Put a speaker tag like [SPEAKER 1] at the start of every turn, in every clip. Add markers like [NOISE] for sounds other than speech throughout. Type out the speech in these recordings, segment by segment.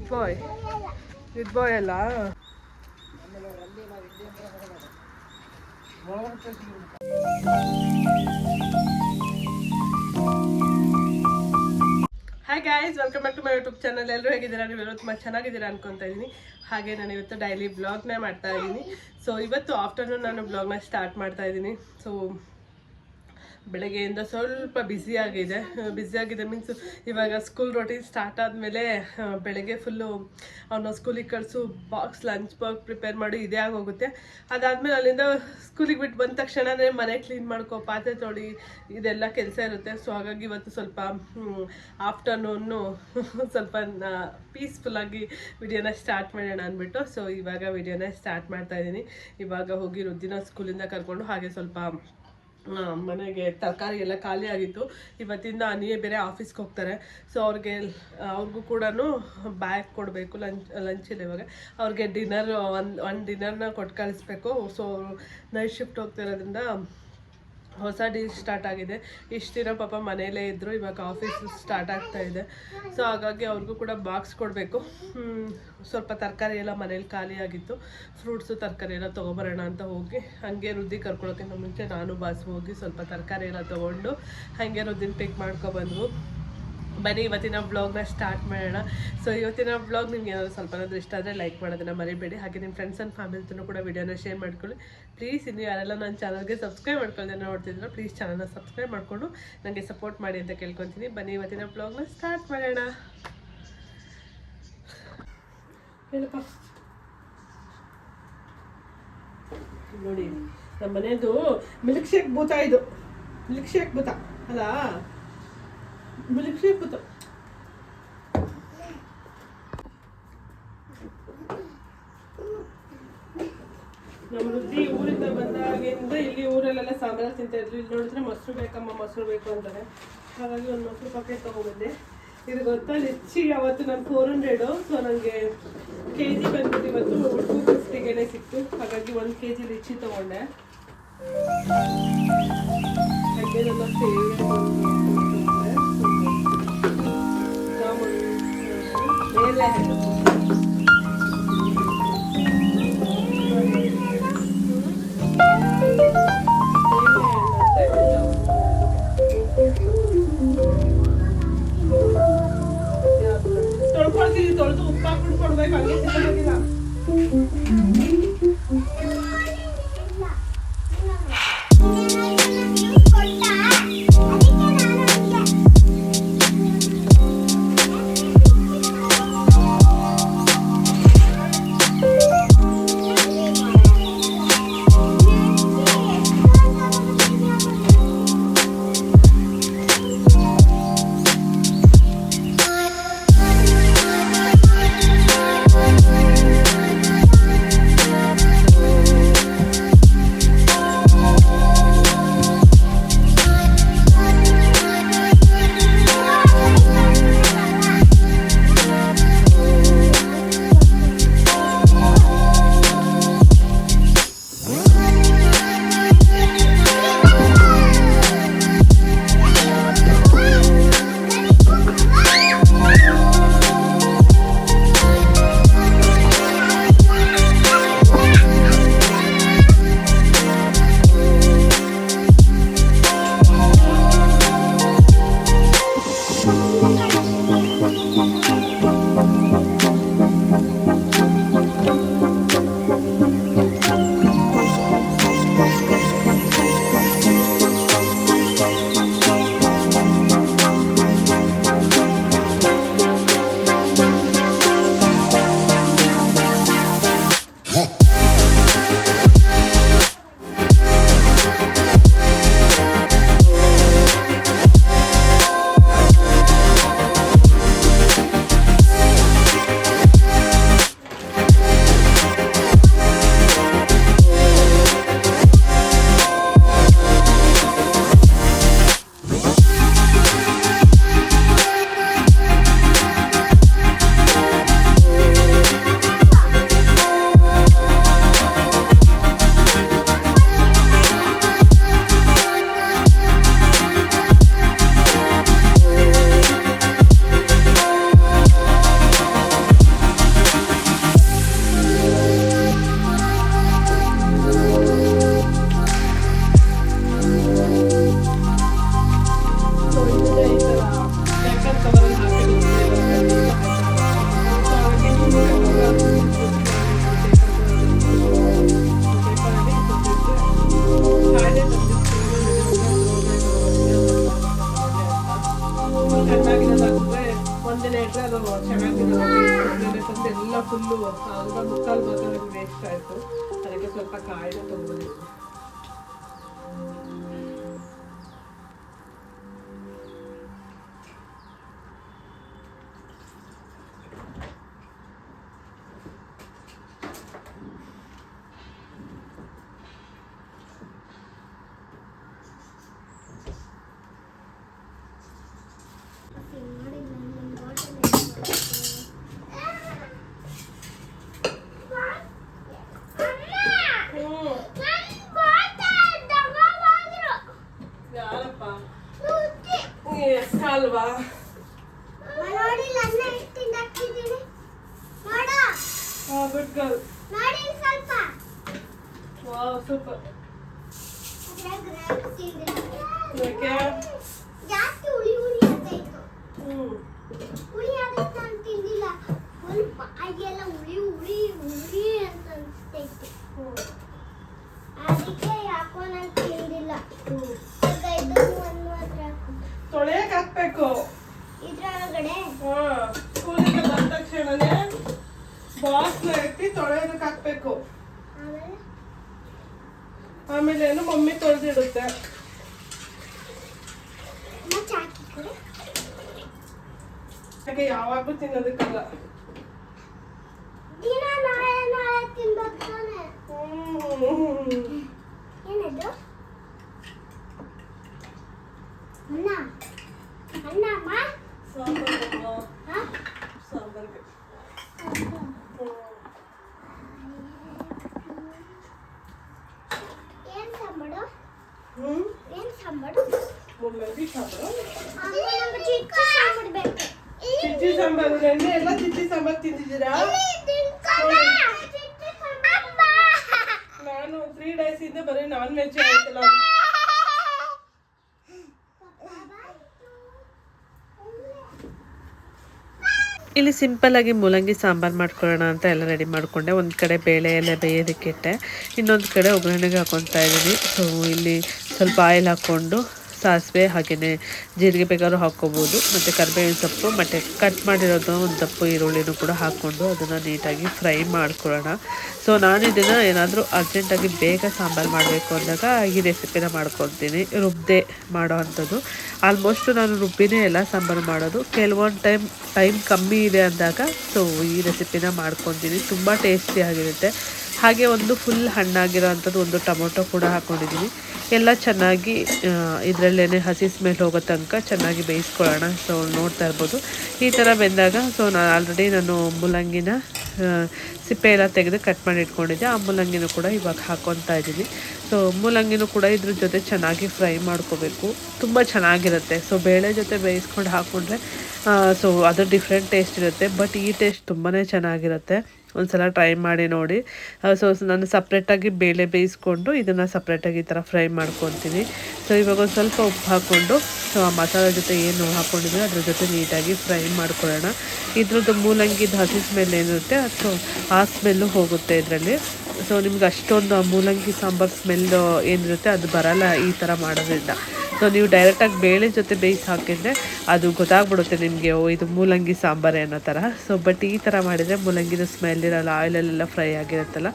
[SPEAKER 1] With bye good ಬಾಯ್ ಅಲ್ಲ? Hi guys welcome back to my YouTube channel ಎಲ್ಲರೂ ಹೇಗಿದ್ದೀರಾ? ನೀವೆಲ್ಲರೂ ತುಂಬ ಚೆನ್ನಾಗಿದ್ದೀರಾ ಅನ್ಕೊತಾ ಇದ್ದೀನಿ. ಹಾಗೆ ನಾನು ಇವತ್ತು ಡೈಲಿ ಬ್ಲಾಗ್ನೇ ಮಾಡ್ತಾ ಇದ್ದೀನಿ. ಸೊ ಇವತ್ತು ಆಫ್ಟರ್ನೂನ್ ನಾನು ಬ್ಲಾಗ್ನ ಸ್ಟಾರ್ಟ್ ಮಾಡ್ತಾ ಇದ್ದೀನಿ. ಸೊ ಬೆಳಗ್ಗೆಯಿಂದ ಸ್ವಲ್ಪ ಬ್ಯುಸಿ ಆಗಿದೆ. ಬ್ಯುಸಿ ಆಗಿದೆ ಮೀನ್ಸ್ ಇವಾಗ ಸ್ಕೂಲ್ ರೊಟೀನ್ ಸ್ಟಾರ್ಟ್ ಆದಮೇಲೆ ಬೆಳಗ್ಗೆ ಫುಲ್ಲು ಅವನ ಸ್ಕೂಲಿಗೆ ಕಳಿಸು ಬಾಕ್ಸ್ ಲಂಚ್ ಬಾಕ್ಸ್ ಪ್ರಿಪೇರ್ ಮಾಡಿ, ಇದೇ ಆಗೋಗುತ್ತೆ. ಅದಾದಮೇಲೆ ಅಲ್ಲಿಂದ ಸ್ಕೂಲಿಗೆ ಬಿಟ್ಟು ಬಂದ ತಕ್ಷಣನೇ ಮನೆ ಕ್ಲೀನ್ ಮಾಡ್ಕೊ, ಪಾತ್ರೆ ತೊಳಿ, ಇದೆಲ್ಲ ಕೆಲಸ ಇರುತ್ತೆ. ಸೊ ಹಾಗಾಗಿ ಇವತ್ತು ಸ್ವಲ್ಪ ಆಫ್ಟರ್ನೂನು [LAUGHS] ಸ್ವಲ್ಪ ಪೀಸ್ಫುಲ್ಲಾಗಿ ವಿಡಿಯೋನ ಸ್ಟಾರ್ಟ್ ಮಾಡೋಣ ಅಂದ್ಬಿಟ್ಟು ಸೊ ಇವಾಗ ವಿಡಿಯೋನ ಸ್ಟಾರ್ಟ್ ಮಾಡ್ತಾ ಇದ್ದೀನಿ. ಇವಾಗ ಹೋಗಿ ರುದ್ದಿನ ಸ್ಕೂಲಿಂದ ಕರ್ಕೊಂಡು ಹಾಗೆ ಸ್ವಲ್ಪ ಮನೆಗೆ ತರಕಾರಿ ಎಲ್ಲ ಖಾಲಿ ಆಗಿತ್ತು. ಇವತ್ತಿಂದ ಅನಿಯೇ ಬೇರೆ ಆಫೀಸ್ಗೆ ಹೋಗ್ತಾರೆ. ಸೊ ಅವ್ರಿಗೆ, ಅವ್ರಿಗೂ ಕೂಡ ಬ್ಯಾಗ್ ಕೊಡಬೇಕು ಲಂಚ್ ಲಂಚ್ ಇಲ್ಲ ಇವಾಗ. ಅವ್ರಿಗೆ ಡಿನ್ನರ್ ಒಂದು ಒಂದು ಡಿನ್ನರ್ನ ಕೊಟ್ಟು ಕಳಿಸ್ಬೇಕು. ಸೊ ನೈಟ್ ಶಿಫ್ಟ್ ಹೋಗ್ತಿರೋದ್ರಿಂದ ಹೊಸ ಡೀಲ್ ಸ್ಟಾರ್ಟ್ ಆಗಿದೆ. ಇಷ್ಟು ದಿನ ಪಾಪ ಮನೆಯಲ್ಲೇ ಇದ್ದರು ಇವಾಗ ಆಫೀಸ್ ಸ್ಟಾರ್ಟ್ ಆಗ್ತಾ ಇದೆ. ಸೊ ಹಾಗಾಗಿ ಅವ್ರಿಗೂ ಕೂಡ ಬಾಕ್ಸ್ ಕೊಡಬೇಕು. ಸ್ವಲ್ಪ ತರಕಾರಿ ಎಲ್ಲ ಮನೇಲಿ ಖಾಲಿಯಾಗಿತ್ತು ಫ್ರೂಟ್ಸು ತರಕಾರಿ ಎಲ್ಲ ತೊಗೊಬರೋಣ ಅಂತ ಹೋಗಿ, ಹಾಗೆ ರುದ್ದಿ ಕರ್ಕೊಳ್ಳೋಕ್ಕಿಂತ ಮುಂಚೆ ನಾನು ಬಾಸ್ ಹೋಗಿ ಸ್ವಲ್ಪ ತರಕಾರಿ ಎಲ್ಲ ತೊಗೊಂಡು, ಹಾಗೆ ರುದ್ದಿನ ಪಿಕ್ ಮಾಡ್ಕೊಬಂದ್ವು ಬನ್ನಿ, ಇವತ್ತಿನ ಬ್ಲಾಗ್ನ ಸ್ಟಾರ್ಟ್ ಮಾಡೋಣ. ಸೊ ಇವತ್ತಿನ ಬ್ಲಾಗ್ ನಿಮ್ಗೆ ಏನಾದರೂ ಸ್ವಲ್ಪ ಏನಾದರೂ ಇಷ್ಟ ಆದರೆ ಲೈಕ್ ಮಾಡೋದನ್ನ ಮರಿಬೇಡಿ. ಹಾಗೆ ನಿಮ್ಮ ಫ್ರೆಂಡ್ಸ್ ಆ್ಯಂಡ್ ಫ್ಯಾಮಿಲಿತೂ ಕೂಡ ವಿಡಿಯೋನ ಶೇರ್ ಮಾಡ್ಕೊಳ್ಳಿ. ಪ್ಲೀಸ್ ಇನ್ನು ಯಾರೆಲ್ಲ ನನ್ನ ಚಾನಲ್ಗೆ ಸಬ್ಸ್ಕ್ರೈಬ್ ಮಾಡ್ಕೊಳ್ಳೋದೇ ನೋಡ್ತಿದ್ರು ಪ್ಲೀಸ್ ಚಾನಲ್ನ ಸಬ್ಸ್ಕ್ರೈಬ್ ಮಾಡಿಕೊಂಡು ನನಗೆ ಸಪೋರ್ಟ್ ಮಾಡಿ ಅಂತ ಕೇಳ್ಕೊತೀನಿ. ಬನ್ನಿ, ಇವತ್ತಿನ ಬ್ಲಾಗ್ನ ಸ್ಟಾರ್ಟ್ ಮಾಡೋಣ. ಹೇಳಪ್ಪ. ನೋಡಿ ನಮ್ಮ ಮನೆಯದು ಮಿಲ್ಕ್ ಶೇಕ್ ಭೂತ ಇದು. ಮಿಲ್ಕ್ ಶೇಕ್ ಭೂತ ಅಲ್ಲ ಮಿಲ್ಕ್ ಶೇಕ್ ಭೂತ ನಮ್ಮ ವೃದ್ಧಿ ಊರಿಂದ ಬಂದಾಗಿಂದ ಇಲ್ಲಿ ಊರಲ್ಲೆಲ್ಲ ಸಾಂಬಾರು ತಿಂತಾ ಇದ್ರು ಇಲ್ಲಿ ನೋಡಿದ್ರೆ ಮೊಸರು ಬೇಕಮ್ಮ, ಮೊಸರು ಬೇಕು ಅಂತಾರೆ. ಹಾಗಾಗಿ ಒಂದು ಮೊಸರು ಪಾಕೆಟ್ ತೊಗೊಬಂದೆ ಇದು ಗೊತ್ತಾ? ಲಿಚ್ಚಿ ಅವತ್ತು ನಾನು ಫೋರ್ ಹಂಡ್ರೆಡು ಸೊ ನನಗೆ ಕೆ ಜಿ ಬಂದ್ಬಿಟ್ಟು ಇವತ್ತು ಟೂ ಫಿಫ್ಟಿಗೆನೆ ಸಿಕ್ತು. ಹಾಗಾಗಿ ಒಂದು ಕೆ ಜಿ ಲಿಚ್ಚಿ ತಗೊಂಡೆ. ಹಾಗೆ ನನ್ನ ಫೇವ್ರೆಟ್ ಮೇಲೆ ತೊಳ್ಕೊಳ್ತೀನಿ ತೊಳೆದು ಉಪ್ಪು
[SPEAKER 2] ಹುಳಿ ಆಗುತ್ತೆ ಅಂತ ತಿಂದಿಲ್ಲ ಸ್ವಲ್ಪ ಅದೆಲ್ಲ ಹುಳಿ ಹುಳಿ ಹುಳಿ ಅಂತ ಅನ್ಸ್ತೈತೆ. ಅದಕ್ಕೆ ಯಾಕೋ ನಾನು ತಿಂದಿಲ್ಲ. ಇದನ್ನು ಒಂದು ಮಾತ್ರ.
[SPEAKER 1] ತೊಳೆಯಕ್ಕೆ ಹಾಕ್ಬೇಕು.
[SPEAKER 2] ಇದ್ರೊಳಗಡೆ?
[SPEAKER 1] ಸ್ಕೂಲಿಂದ ಬಂದ ತಕ್ಷಣನೇ ಬಾಕ್ಸ್ನ ಇಟ್ಟು ತೊಳೆಯೋದಕ್ಕೆ ಹಾಕ್ಬೇಕು.
[SPEAKER 2] ಆಮೇಲೆ?
[SPEAKER 1] ಏನು ಮಮ್ಮಿ ತೊಳೆದಿಡುತ್ತೆ.
[SPEAKER 2] ಹಾಕಿ ಕೊಡು.
[SPEAKER 1] ಯಾಕೆ ಯಾವಾಗಲೂ ತಿನ್ನೋದಕ್ಕಲ್ಲ.
[SPEAKER 2] ದಿನ ನಾಳೆ ನಾಳೆ ತಿನ್ಬೇಕು ತಾನೆ. ಏನದು? ಅಣ್ಣ ಅಣ್ಣ ಅಮ್ಮ
[SPEAKER 1] ಸಾಂಬಾರಮ್ಮ.
[SPEAKER 2] ಹಾ?
[SPEAKER 1] ಸಾಂಬಾರ್ಗೆ.
[SPEAKER 2] ಏನ್ ಸಾಂಬಾರು
[SPEAKER 1] ಹ್ಮ್
[SPEAKER 2] ಏನ್ ಸಾಂಬಾರು
[SPEAKER 1] ಮುಲ್ಲಂಗಿ ಸಾಂಬಾರು
[SPEAKER 2] ಅಮ್ಮ ನಮ್ಗೆ ಚಿಕ್ಕ ಸಾಂಬಾರು ಬೇಕು
[SPEAKER 1] ಚಿಚ್ಚಿ ಸಾಂಬಾರು ನೆನ್ನೆ ಎಲ್ಲ ಚಿಚ್ಚಿ ಸಾಂಬಾರು ತಿಂದಿದ್ದೀರಾ ನಾನು ತ್ರೀ ಡೇಸ್ ಇಂದ ಬರೀ ನಾನ್ ವೆಜ್ ಆಯ್ತಲ್ಲ
[SPEAKER 3] ಇಲ್ಲಿ ಸಿಂಪಲ್ಲಾಗಿ ಮೂಲಂಗಿ ಸಾಂಬಾರು ಮಾಡ್ಕೊಳ್ಳೋಣ ಅಂತ ಎಲ್ಲ ರೆಡಿ ಮಾಡಿಕೊಂಡೆ. ಒಂದು ಕಡೆ ಬೇಳೆ ಎಲ್ಲ ಬೇಯೋದಕ್ಕೆ ಇಟ್ಟೆ. ಇನ್ನೊಂದು ಕಡೆ ಒಗ್ಗರಣೆಗೆ ಹಾಕೊತಾ ಇದ್ದೀನಿ. ಸೊ ಇಲ್ಲಿ ಸ್ವಲ್ಪ ಆಯಿಲ್ ಹಾಕ್ಕೊಂಡು ಸಾಸಿವೆ ಹಾಗೆಯೇ ಜೀರಿಗೆ ಬೇಕಾದ್ರೂ ಹಾಕ್ಕೋಬೋದು, ಮತ್ತು ಕರಿಬೇವಿನ ಸೊಪ್ಪು, ಮತ್ತು ಕಟ್ ಮಾಡಿರೋದು ಒಂದು ದಪ್ಪು ಈರುಳ್ಳಿನೂ ಕೂಡ ಹಾಕ್ಕೊಂಡು ಅದನ್ನು ನೀಟಾಗಿ ಫ್ರೈ ಮಾಡ್ಕೊಳ್ಳೋಣ. ಸೊ ನಾನು ಇದನ್ನು ಏನಾದರೂ ಅರ್ಜೆಂಟಾಗಿ ಬೇಗ ಸಾಂಬಾರು ಮಾಡಬೇಕು ಅಂದಾಗ ಈ ರೆಸಿಪಿನ ಮಾಡ್ಕೊತೀನಿ ರುಬ್ಬದೆ ಮಾಡೋ ಅಂಥದ್ದು. ಆಲ್ಮೋಸ್ಟ್ ನಾನು ರುಬ್ಬಿನೇ ಎಲ್ಲ ಸಾಂಬಾರು ಮಾಡೋದು. ಕೆಲವೊಂದು ಟೈಮ್ ಟೈಮ್ ಕಮ್ಮಿ ಇದೆ ಅಂದಾಗ ಸೊ ಈ ರೆಸಿಪಿನ ಮಾಡ್ಕೊತೀನಿ ತುಂಬ ಟೇಸ್ಟಿಯಾಗಿರುತ್ತೆ ಹಾಗೆ ಒಂದು ಫುಲ್ ಹಣ್ಣಾಗಿರೋ ಅಂಥದ್ದು ಒಂದು ಟೊಮೊಟೊ ಕೂಡ ಹಾಕ್ಕೊಂಡಿದ್ದೀನಿ ಎಲ್ಲ ಚೆನ್ನಾಗಿ ಇದರಲ್ಲೇ ಹಸಿ ಸ್ಮೆಲ್ ಹೋಗೋ ತನಕ ಚೆನ್ನಾಗಿ ಬೇಯಿಸ್ಕೊಳ್ಳೋಣ. ಸೊ ನೋಡ್ತಾ ಇರ್ಬೋದು. ಈ ಥರ ಬೆಂದಾಗ ಸೊ ನಾನು ಆಲ್ರೆಡಿ ನಾನು ಮೂಲಂಗಿನ ಸಿಪ್ಪೆ ಎಲ್ಲ ತೆಗೆದು ಕಟ್ ಮಾಡಿ ಇಟ್ಕೊಂಡಿದ್ದೆ. ಆ ಮೂಲಂಗಿನೂ ಕೂಡ ಇವಾಗ ಹಾಕ್ಕೊತಾ ಇದ್ದೀನಿ. ಸೊ ಮೂಲಂಗಿನೂ ಕೂಡ ಇದ್ರ ಜೊತೆ ಚೆನ್ನಾಗಿ ಫ್ರೈ ಮಾಡ್ಕೋಬೇಕು. ತುಂಬ ಚೆನ್ನಾಗಿರುತ್ತೆ. ಸೊ ಬೇಳೆ ಜೊತೆ ಬೇಯಿಸ್ಕೊಂಡು ಹಾಕ್ಕೊಂಡ್ರೆ ಸೊ ಅದು ಡಿಫ್ರೆಂಟ್ ಟೇಸ್ಟ್ ಇರುತ್ತೆ. ಬಟ್ ಈ ಟೇಸ್ಟ್ ತುಂಬಾ ಚೆನ್ನಾಗಿರುತ್ತೆ. ಒಂದ್ಸಲ ಟ್ರೈ ಮಾಡಿ ನೋಡಿ. ಸೊ ನಾನು ಸಪ್ರೇಟಾಗಿ ಬೇಳೆ ಬೇಯಿಸ್ಕೊಂಡು ಇದನ್ನು ಸಪ್ರೇಟಾಗಿ ಈ ಥರ ಫ್ರೈ ಮಾಡ್ಕೊತೀನಿ. ಸೊ ಇವಾಗ ಒಂದು ಸ್ವಲ್ಪ ಉಪ್ಪು ಹಾಕ್ಕೊಂಡು ಸೊ ಆ, ಮಸಾಲೆ ಜೊತೆ ಏನು ಹಾಕ್ಕೊಂಡಿದ್ರೆ ಅದ್ರ ಜೊತೆ ನೀಟಾಗಿ ಫ್ರೈ ಮಾಡ್ಕೊಳ್ಳೋಣ. ಇದ್ರದ್ದು ಮೂಲಂಗಿದ ಹಸಿ ಸ್ಮೆಲ್ ಏನಿರುತ್ತೆ ಅಥವಾ ಆ ಸ್ಮೆಲ್ಲು ಹೋಗುತ್ತೆ ಇದರಲ್ಲಿ. ಸೊ ನಿಮ್ಗೆ ಅಷ್ಟೊಂದು ಮೂಲಂಗಿ ಸಾಂಬಾರು ಸ್ಮೆಲ್ ಏನಿರುತ್ತೆ, ಅದು ಬರಲ್ಲ ಈ ಥರ ಮಾಡೋದ್ರಿಂದ. ಸೊ ನೀವು ಡೈರೆಕ್ಟಾಗಿ ಬೇಳೆ ಜೊತೆ ಬೇಯಿಸಿ ಹಾಕಿದರೆ ಅದು ಗೊತ್ತಾಗ್ಬಿಡುತ್ತೆ ನಿಮಗೆ, ಓ, ಇದು ಮೂಲಂಗಿ ಸಾಂಬಾರು ಅನ್ನೋ ಥರ ಸೊ ಬಟ್ ಈ ಥರ ಮಾಡಿದರೆ ಮೂಲಂಗಿನ ಸ್ಮೆಲ್ ಇರಲ್ಲ ಆಯಿಲಲ್ಲೆಲ್ಲ ಫ್ರೈ ಆಗಿರುತ್ತಲ್ಲ.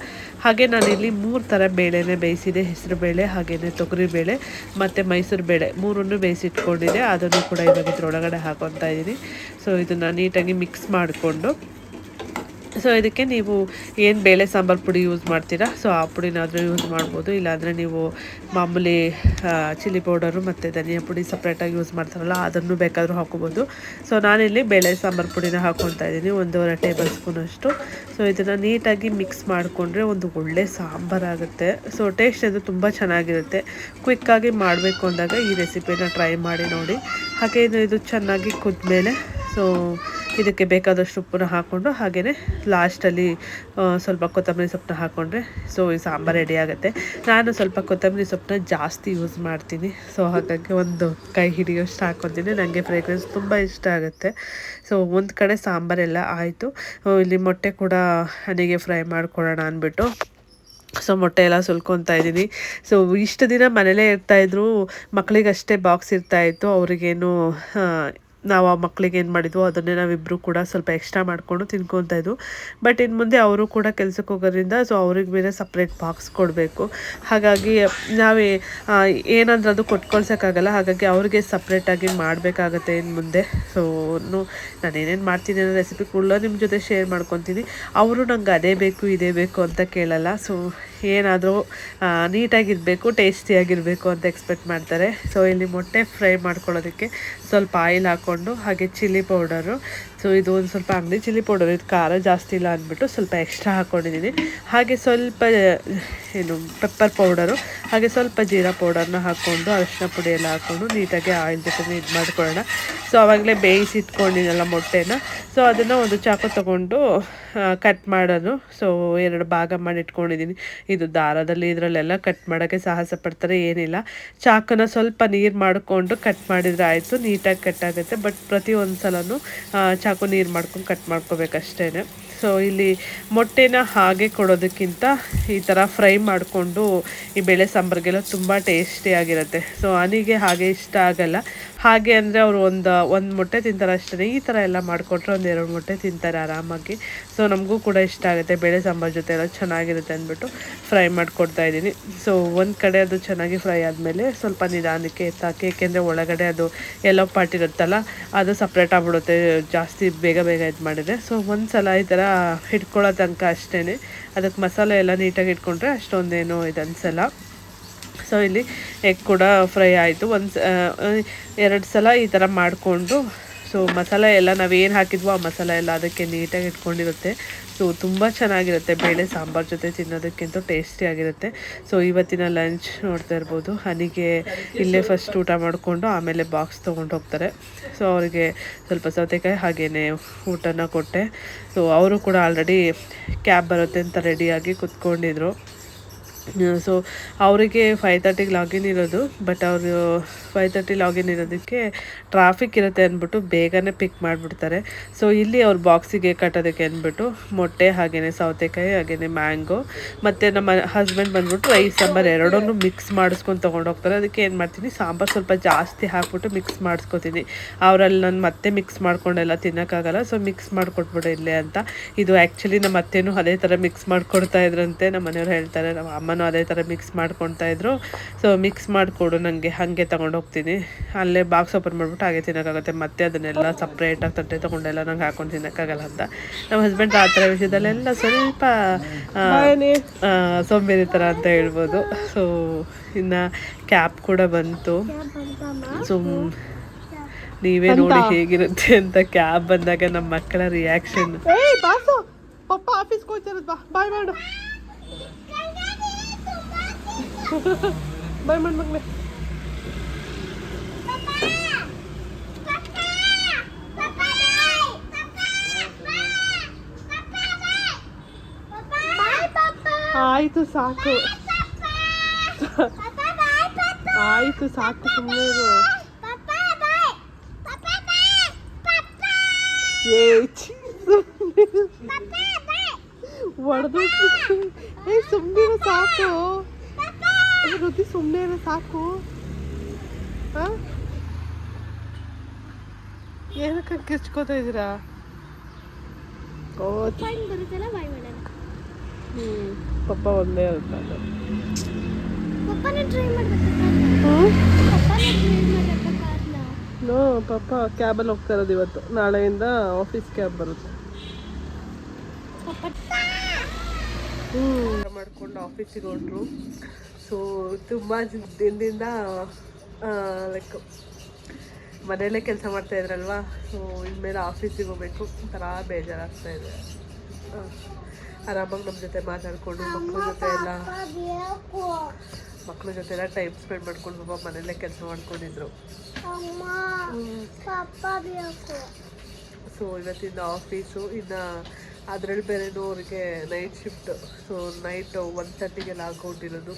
[SPEAKER 3] ಹಾಗೆ ನಾನಿಲ್ಲಿ ಮೂರು ಥರ ಬೇಳೆನೇ ಬೇಯಿಸಿದೆ. ಹೆಸರು ಬೇಳೆ ಹಾಗೆಯೇ ತೊಗರಿ ಬೇಳೆ, ಮತ್ತು ಮೈಸೂರು ಬೇಳೆ. ಮೂರನ್ನು ಬೇಯಿಸಿಟ್ಕೊಂಡಿದ್ದೆ ಅದನ್ನು ಕೂಡ ಇವಾಗ ಇದ್ರೊಳಗಡೆ ಹಾಕೊತಾ ಇದ್ದೀನಿ. ಸೊ ಇದನ್ನು ನೀಟಾಗಿ ಮಿಕ್ಸ್ ಮಾಡಿಕೊಂಡು ಸೊ ಇದಕ್ಕೆ ನೀವು ಏನು ಬೇಳೆ ಸಾಂಬಾರು ಪುಡಿ ಯೂಸ್ ಮಾಡ್ತೀರಾ? ಸೊ ಆ ಪುಡಿನಾದರೂ ಯೂಸ್ ಮಾಡ್ಬೋದು. ಇಲ್ಲಾಂದರೆ ನೀವು ಮಾಮೂಲಿ ಚಿಲ್ಲಿ ಪೌಡರು ಮತ್ತು ಧನಿಯಾ ಪುಡಿ ಸಪ್ರೇಟಾಗಿ ಯೂಸ್ ಮಾಡ್ತಾರಲ್ಲ, ಅದನ್ನು ಬೇಕಾದರೂ ಹಾಕೋಬೋದು ಸೊ ನಾನಿಲ್ಲಿ ಬೇಳೆ ಸಾಂಬಾರು ಪುಡಿನ ಹಾಕ್ಕೊತಾ ಇದ್ದೀನಿ, ಒಂದೂವರೆ ಟೇಬಲ್ ಸ್ಪೂನ್ ಅಷ್ಟು. ಸೊ ಇದನ್ನು ನೀಟಾಗಿ ಮಿಕ್ಸ್ ಮಾಡಿಕೊಂಡ್ರೆ ಒಂದು ಒಳ್ಳೆ ಸಾಂಬಾರಾಗುತ್ತೆ ಸೊ ಟೇಸ್ಟ್ ಅದು ತುಂಬ ಚೆನ್ನಾಗಿರುತ್ತೆ. ಕ್ವಿಕ್ಕಾಗಿ ಮಾಡಬೇಕು ಅಂದಾಗ ಈ ರೆಸಿಪಿನ ಟ್ರೈ ಮಾಡಿ ನೋಡಿ. ಹಾಗೆ ಇದು ಇದು ಚೆನ್ನಾಗಿ ಕುದ್ಮೇಲೆ ಸೊ ಇದಕ್ಕೆ ಬೇಕಾದಷ್ಟು ಉಪ್ಪನ್ನ ಹಾಕ್ಕೊಂಡು ಹಾಗೆಯೇ ಲಾಸ್ಟಲ್ಲಿ ಸ್ವಲ್ಪ ಕೊತ್ತಂಬರಿ ಸೊಪ್ಪನ್ನ ಹಾಕ್ಕೊಂಡ್ರೆ ಸೊ ಈ ಸಾಂಬಾರು ರೆಡಿ ಆಗುತ್ತೆ. ನಾನು ಸ್ವಲ್ಪ ಕೊತ್ತಂಬರಿ ಸೊಪ್ಪನ್ನ ಜಾಸ್ತಿ ಯೂಸ್ ಮಾಡ್ತೀನಿ. ಸೊ ಹಾಗಾಗಿ ಒಂದು ಕೈ ಹಿಡಿಯೋಷ್ಟು ಹಾಕ್ಕೊತೀನಿ ನನಗೆ ಫ್ರೇಗ್ರೆನ್ಸ್ ತುಂಬ ಇಷ್ಟ ಆಗುತ್ತೆ. ಸೊ ಒಂದು ಕಡೆ ಸಾಂಬಾರೆಲ್ಲ ಆಯಿತು. ಇಲ್ಲಿ ಮೊಟ್ಟೆ ಕೂಡ ನನಗೆ ಫ್ರೈ ಮಾಡಿಕೊಡೋಣ ಅಂದ್ಬಿಟ್ಟು. ಸೊ ಮೊಟ್ಟೆ ಎಲ್ಲ ಸುಲ್ಕೊತಾ ಇದ್ದೀನಿ. ಸೊ ಇಷ್ಟು ದಿನ ಮನೇಲೇ ಇರ್ತಾಯಿದ್ರು ಮಕ್ಕಳಿಗಷ್ಟೇ ಬಾಕ್ಸ್ ಇರ್ತಾಯಿತ್ತು ಅವ್ರಿಗೇನು ನಾವು ಆ ಮಕ್ಕಳಿಗೆ ಏನು ಮಾಡಿದ್ವು ಅದನ್ನೇ ನಾವಿಬ್ಬರು ಕೂಡ ಸ್ವಲ್ಪ ಎಕ್ಸ್ಟ್ರಾ ಮಾಡಿಕೊಂಡು ತಿನ್ಕೊತಾ ಇದ್ವು. ಬಟ್ ಇನ್ನು ಮುಂದೆ ಅವರು ಕೂಡ ಕೆಲಸಕ್ಕೆ ಹೋಗೋದ್ರಿಂದ ಸೊ ಅವ್ರಿಗೆ ಬೇರೆ ಸಪ್ರೇಟ್ ಬಾಕ್ಸ್ ಕೊಡಬೇಕು. ಹಾಗಾಗಿ ನಾವೇ ಏನಂದ್ರೆ ಅದು ಕೊಟ್ಕೊಳ್ಸೋಕ್ಕಾಗಲ್ಲ. ಹಾಗಾಗಿ ಅವ್ರಿಗೆ ಸಪ್ರೇಟಾಗಿ ಮಾಡಬೇಕಾಗತ್ತೆ ಇನ್ನು ಮುಂದೆ. ಸೊ ನಾನು ಏನೇನು ಮಾಡ್ತೀನಿ ಅನ್ನೋ ರೆಸಿಪಿ ಕೂಡ ನಿಮ್ಮ ಜೊತೆ ಶೇರ್ ಮಾಡ್ಕೊತೀನಿ. ಅವರು ನಂಗೆ ಅದೇ ಬೇಕು, ಇದೇ ಬೇಕು ಅಂತ ಕೇಳಲ್ಲ. ಸೊ ಏನಾದರೂ ನೀಟಾಗಿರಬೇಕು, ಟೇಸ್ಟಿಯಾಗಿರಬೇಕು ಅಂತ ಎಕ್ಸ್ಪೆಕ್ಟ್ ಮಾಡ್ತಾರೆ. ಸೊ ಇಲ್ಲಿ ಮೊಟ್ಟೆ ಫ್ರೈ ಮಾಡ್ಕೊಳ್ಳೋದಕ್ಕೆ ಸ್ವಲ್ಪ ಆಯಿಲ್ ಹಾಕ್ಕೊಂಡು, ಹಾಗೆ ಚಿಲ್ಲಿ ಪೌಡರು ಸೊ ಇದು ಒಂದು ಸ್ವಲ್ಪ ಅಂಗಡಿ ಚಿಲ್ಲಿ ಪೌಡರ್ ಇದು ಖಾರ ಜಾಸ್ತಿ ಇಲ್ಲ ಅಂದ್ಬಿಟ್ಟು ಸ್ವಲ್ಪ ಎಕ್ಸ್ಟ್ರಾ ಹಾಕ್ಕೊಂಡಿದ್ದೀನಿ ಹಾಗೆ ಸ್ವಲ್ಪ, ಏನು ಪೆಪ್ಪರ್ ಪೌಡರು ಹಾಗೆ ಸ್ವಲ್ಪ ಜೀರಾ ಪೌಡರ್ನ ಹಾಕ್ಕೊಂಡು, ಅರಿಶಿನ ಪುಡಿ ಎಲ್ಲ ಹಾಕ್ಕೊಂಡು ನೀಟಾಗಿ ಆಯಿಲ್ ಜೊತೆ ಇದು ಮಾಡ್ಕೊಳ್ಳೋಣ. ಸೊ ಆವಾಗಲೇ ಬೇಯಿಸಿ ಇಟ್ಕೊಂಡಿದ್ದಲ್ಲ ಮೊಟ್ಟೆನ. ಸೊ ಅದನ್ನು ಒಂದು ಚಾಕು ತೊಗೊಂಡು ಕಟ್ ಮಾಡೋದು. ಸೊ ಎರಡು ಭಾಗ ಮಾಡಿ ಇಟ್ಕೊಂಡಿದ್ದೀನಿ ಇದು ದಾರದಲ್ಲಿ ಇದರಲ್ಲೆಲ್ಲ ಕಟ್ ಮಾಡೋಕ್ಕೆ ಸಾಹಸ ಪಡ್ತಾರೆ, ಏನಿಲ್ಲ. ಚಾಕನ ಸ್ವಲ್ಪ ನೀರು ಮಾಡಿಕೊಂಡು ಕಟ್ ಮಾಡಿದರೆ ಆಯಿತು, ನೀಟಾಗಿ ಕಟ್ ಆಗುತ್ತೆ. ಬಟ್ ಪ್ರತಿ ಒಂದು ಸಲವೂ ಚಾಕು ನೀರು ಮಾಡ್ಕೊಂಡು ಕಟ್ ಮಾಡ್ಕೋಬೇಕಷ್ಟೇ ಸೊ ಇಲ್ಲಿ ಮೊಟ್ಟೆನ ಹಾಗೆ ಕೊಡೋದಕ್ಕಿಂತ ಈ ಥರ ಫ್ರೈ ಮಾಡಿಕೊಂಡು ಈ ಬೇಳೆ ಸಾಂಬಾರಿಗೆಲ್ಲ ತುಂಬ ಟೇಸ್ಟಿಯಾಗಿರುತ್ತೆ ಸೊ ಅನಿಗೆ ಹಾಗೆ ಇಷ್ಟ ಆಗಲ್ಲ. ಹಾಗೆ ಅಂದರೆ ಅವರು ಒಂದು ಒಂದು ಮೊಟ್ಟೆ ತಿಂತಾರೆ ಅಷ್ಟೇ ಈ ಥರ ಎಲ್ಲ ಮಾಡಿಕೊಟ್ರೆ ಒಂದು ಎರಡು ಮೊಟ್ಟೆ ತಿಂತಾರೆ ಆರಾಮಾಗಿ. ಸೊ ನಮಗೂ ಕೂಡ ಇಷ್ಟ ಆಗುತ್ತೆ. ಬೇಳೆ ಸಾಂಬಾರು ಜೊತೆ ಎಲ್ಲ ಚೆನ್ನಾಗಿರುತ್ತೆ ಅಂದ್ಬಿಟ್ಟು ಫ್ರೈ ಮಾಡಿಕೊಡ್ತಾ ಇದ್ದೀನಿ. ಸೊ ಒಂದು ಕಡೆ ಅದು ಚೆನ್ನಾಗಿ ಫ್ರೈ ಆದಮೇಲೆ ಸ್ವಲ್ಪ ನಿಧಾನಕ್ಕೆ ಎತ್ತಾಕಿ, ಏಕೆಂದರೆ ಒಳಗಡೆ ಅದು ಎಲ್ಲೋ ಪಾರ್ಟ್ ಇರುತ್ತಲ್ಲ, ಅದು ಸಪ್ರೇಟ್ ಆಗಿಬಿಡುತ್ತೆ. ಜಾಸ್ತಿ ಬೇಗ ಬೇಗ ಇದು ಮಾಡಿದರೆ ಸೊ ಒಂದು ಸಲ ಈ ಥರ ಹಿಡ್ಕೊಳ್ಳೋ ತನಕ ಅಷ್ಟೇ ಅದಕ್ಕೆ ಮಸಾಲೆ ಎಲ್ಲ ನೀಟಾಗಿ ಇಟ್ಕೊಂಡ್ರೆ ಅಷ್ಟೊಂದೇನು ಇದು ಅನ್ಸಲ್ಲ. ಸೊ ಇಲ್ಲಿ ಎಗ್ ಕೂಡ ಫ್ರೈ ಆಯಿತು. ಒಂದು ಎರಡು ಸಲ ಈ ಥರ ಮಾಡಿಕೊಂಡು ಸೊ ಮಸಾಲೆ ಎಲ್ಲ ನಾವೇನು ಹಾಕಿದ್ವೋ ಆ ಮಸಾಲೆ ಎಲ್ಲ ಅದಕ್ಕೆ ನೀಟಾಗಿ ಇಟ್ಕೊಂಡಿರುತ್ತೆ ಸೊ, ತುಂಬ ಚೆನ್ನಾಗಿರುತ್ತೆ ಬೇಳೆ ಸಾಂಬಾರು ಜೊತೆ ತಿನ್ನೋದಕ್ಕಿಂತ ಟೇಸ್ಟಿಯಾಗಿರುತ್ತೆ ಸೊ ಇವತ್ತಿನ ಲಂಚ್ ನೋಡ್ತಾ ಇರ್ಬೋದು. ಹನಿಗೆ ಇಲ್ಲೇ ಫಸ್ಟ್ ಊಟ ಮಾಡಿಕೊಂಡು ಆಮೇಲೆ ಬಾಕ್ಸ್ ತೊಗೊಂಡು ಹೋಗ್ತಾರೆ. ಸೊ ಅವರಿಗೆ ಸ್ವಲ್ಪ ಸೌತೆಕಾಯಿ ಹಾಗೇ ಊಟನ ಕೊಟ್ಟೆ. ಸೊ ಅವರು ಕೂಡ ಆಲ್ರೆಡಿ ಕ್ಯಾಬ್ ಬರುತ್ತೆ ಅಂತ ರೆಡಿಯಾಗಿ ಕುತ್ಕೊಂಡಿದ್ರು. ಸೊ ಅವರಿಗೆ ಫೈವ್ ತರ್ಟಿಗೆ ಲಾಗಿನ್ ಇರೋದು ಬಟ್ ಅವರು ಫೈವ್ ತರ್ಟಿ ಲಾಗಿನ್ ಇರೋದಕ್ಕೆ ಟ್ರಾಫಿಕ್ ಇರುತ್ತೆ ಅಂದ್ಬಿಟ್ಟು ಬೇಗನೆ ಪಿಕ್ ಮಾಡಿಬಿಡ್ತಾರೆ. ಸೊ ಇಲ್ಲಿ ಅವ್ರ ಬಾಕ್ಸಿಗೆ ಕಟ್ಟೋದಕ್ಕೆ ಅಂದ್ಬಿಟ್ಟು ಮೊಟ್ಟೆ ಹಾಗೆಯೇ ಸೌತೆಕಾಯಿ ಹಾಗೆಯೇ ಮ್ಯಾಂಗೋ ಮತ್ತು ನಮ್ಮ ಹಸ್ಬೆಂಡ್ ಬಂದ್ಬಿಟ್ಟು ರೈಸ್ ಸಾಂಬಾರು ಎರಡನ್ನೂ ಮಿಕ್ಸ್ ಮಾಡಿಸ್ಕೊಂಡು ತೊಗೊಂಡೋಗ್ತಾರೆ ಅದಕ್ಕೆ ಏನು ಮಾಡ್ತೀನಿ, ಸಾಂಬಾರು ಸ್ವಲ್ಪ ಜಾಸ್ತಿ ಹಾಕ್ಬಿಟ್ಟು ಮಿಕ್ಸ್ ಮಾಡಿಸ್ಕೊತೀನಿ. ಅವರಲ್ಲಿ ನಾನು ಮತ್ತೆ ಮಿಕ್ಸ್ ಮಾಡ್ಕೊಂಡೆಲ್ಲ ತಿನ್ನೋಕ್ಕಾಗಲ್ಲ ಸೊ ಮಿಕ್ಸ್ ಮಾಡಿಕೊಟ್ಬಿಡು ಇಲ್ಲೇ ಅಂತ. ಇದು ಆ್ಯಕ್ಚುಲಿ ನಮ್ಮ ಅತ್ತೆನೂ ಅದೇ ಥರ ಮಿಕ್ಸ್ ಮಾಡಿಕೊಡ್ತಾ ಇದ್ರಂತೆ ನಮ್ಮ ಮನೆಯವ್ರು ಹೇಳ್ತಾರೆ, ನಮ್ಮ ಅಮ್ಮನೂ ಅದೇ ಥರ ಮಿಕ್ಸ್ ಮಾಡ್ಕೊಳ್ತಾ ಇದ್ರು. ಸೊ ಮಿಕ್ಸ್ ಮಾಡಿಕೊಡು ನನಗೆ ಹಾಗೆ ತೊಗೊಂಡು ಹೋಗ್ತೀನಿ. ಅಲ್ಲೇ ಬಾಕ್ಸ್ ಓಪನ್ ಮಾಡಿಬಿಟ್ಟು ಹಾಗೆ ತಿನ್ನೋಕ್ಕಾಗುತ್ತೆ. ಮತ್ತೆ ಅದನ್ನೆಲ್ಲ ಸಪ್ರೇಟಾಗಿ ತಟ್ಟೆ ತೊಗೊಂಡೆಲ್ಲ ನಂಗೆ ಹಾಕೊಂಡು ತಿನ್ನೋಕ್ಕಾಗಲ್ಲ ಅಂತ. ನಮ್ಮ ಹಸ್ಬೆಂಡ್ ಆ ಥರ ವಿಷಯದಲ್ಲೆಲ್ಲ ಸ್ವಲ್ಪ ಸೋಂಬೇರಿ ಥರ ಅಂತ ಹೇಳ್ಬೋದು. ಸೊ ಇನ್ನು ಕ್ಯಾಪ್ ಕೂಡ ಬಂತು. ಸೊ ನೀವೇ ನೋಡಿ ಹೇಗಿರುತ್ತೆ ಅಂತ ಕ್ಯಾಬ್ ಬಂದಾಗ ನಮ್ಮ ಮಕ್ಕಳ ರಿಯಾಕ್ಷನ್
[SPEAKER 1] ಏಯ್ ಬಾಸು. ಪಪ್ಪ ಆಫೀಸ್ಗೆ ಹೋಗ್ತಿರೋದು ಬಾ. ಬಾಯ್ ಮಾಡು. ಬಾಯ್ ಮಾಡು ಮಗ್ನೆ ಆಯ್ತು ಸಾಕು ಆಯ್ತು ಸಾಕು ಸುಮ್ಮನೆ ಇರು ಏ ಹೊಡೆದು ಏ ಸುಮ್ಮನೆ ಸಾಕು ಏ, ರುದ್ದಿ ಸುಮ್ಮನೆ ಸಾಕು. ಹಾ? ಏನಕ್ಕೆ ಕಿಚ್ಕೋತಾ ಇದ್ದೀರಾ? ಓ
[SPEAKER 2] ಬರುತ್ತಲ್ಲ ಬಾಯ್ ಮಾಡೋಣ
[SPEAKER 1] ಹ್ಞೂ ಪಪ್ಪ ಒಂದೇ
[SPEAKER 2] ಪಪ್ಪನ ಟ್ರೈ
[SPEAKER 1] ನೋ ಪಾಪ ಕ್ಯಾಬಲ್ಲಿ ಹೋಗ್ತಾ ಇರೋದು ಇವತ್ತು. ನಾಳೆಯಿಂದ ಆಫೀಸ್ ಕ್ಯಾಬ್ ಬರುತ್ತೆ. ಮಾಡ್ಕೊಂಡು ಆಫೀಸಿಗೆ ಹೊರಟ್ರು ಸೊ ತುಂಬ ದಿನದಿಂದ ಲೈಕ್ ಮನೆಯಲ್ಲೇ ಕೆಲಸ ಮಾಡ್ತಾ ಇದ್ರಲ್ವಾ? ಸೊ ಇನ್ಮೇಲೆ ಆಫೀಸಿಗೆ ಹೋಗ್ಬೇಕು. ಒಂಥರ ಬೇಜಾರಾಗ್ತಾ ಇದೆ. ಆರಾಮಾಗಿ ನಮ್ಮ ಜೊತೆ ಮಾತಾಡಿಕೊಂಡು ಮಕ್ಕಳ ಜೊತೆ ಎಲ್ಲ ಮಕ್ಕಳ ಜೊತೆ ಎಲ್ಲ ಟೈಮ್ ಸ್ಪೆಂಡ್ ಮಾಡ್ಕೊಂಡು ಪಾಪ ಮನೆಯಲ್ಲೇ ಕೆಲಸ ಮಾಡ್ಕೊಂಡಿದ್ರು. ಸೊ ಇವತ್ತಿಂದ ಆಫೀಸು ಇನ್ನು ಅದರಲ್ಲಿ ಬೇರೆನೂ ಅವ್ರಿಗೆ night shift so night one ತರ್ಟಿಗೆಲ್ಲ ಹಾಕೊಂಡಿರೋದು ಇರೋದು